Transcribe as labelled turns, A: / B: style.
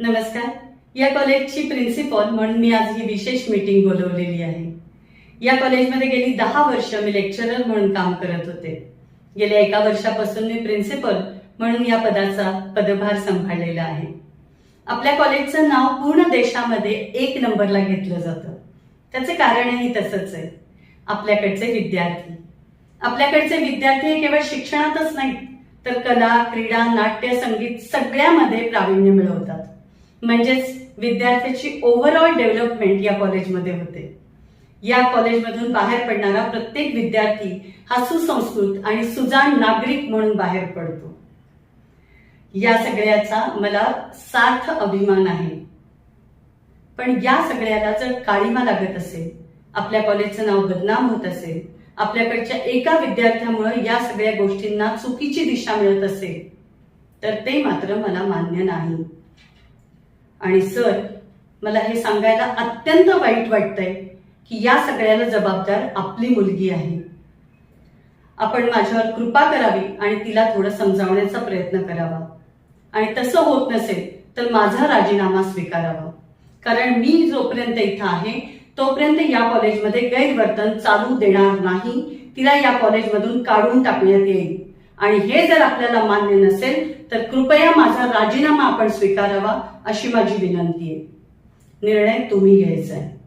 A: नमस्कार. या कॉलेजची प्रिन्सिपॉल म्हणून मी आज ही विशेष मीटिंग बोलवलेली आहे. या कॉलेजमध्ये गेली दहा वर्ष मी लेक्चरर म्हणून काम करत होते. गेल्या एका वर्षापासून मी प्रिन्सिपल म्हणून या पदाचा पदभार सांभाळलेला आहे. आपल्या कॉलेजचं नाव पूर्ण देशामध्ये एक नंबरला घेतलं जातं. त्याचे कारणही तसंच आहे. आपल्याकडचे विद्यार्थी. आपल्याकडचे विद्यार्थी हे केवळ शिक्षणातच नाहीत तर कला क्रीडा नाट्य संगीत सगळ्यामध्ये प्रावीण्य मिळवतात. म्हणजेच विद्यार्थ्याची ओव्हरऑल डेव्हलपमेंट या कॉलेजमध्ये होते. या कॉलेजमधून बाहेर पडणारा प्रत्येक विद्यार्थी हा सुसंस्कृत आणि सुजाण नागरिक म्हणून बाहेर पडतो. या सगळ्याचा मला सार्थ अभिमान आहे. पण या सगळ्याला जर काळीमा लागत असेल आपल्या कॉलेजचं नाव बदनाम होत असेल आपल्याकडच्या एका विद्यार्थ्यामुळे या सगळ्या गोष्टींना चुकीची दिशा मिळत असेल तर ते मात्र मला मान्य नाही. आणि सर मला हे सांगायला अत्यंत वाईट वाटतंय की या सगळ्याला जबाबदार आपली मुलगी आहे. आपण माझ्यावर कृपा करावी आणि तिला थोडं समजावण्याचा प्रयत्न करावा. आणि तसं होत नसेल तर माझा राजीनामा स्वीकारावा. कारण मी जोपर्यंत इथं आहे तोपर्यंत या कॉलेजमध्ये गैरवर्तन चालू देणार नाही. तिला या कॉलेजमधून काढून टाकण्यात येईल. आणि हे जर आपल्याला मान्य नसेल तर कृपया माझा राजीनामा आपण स्वीकारावा अशी माझी विनंती आहे. निर्णय तुम्ही घ्यायचा आहे.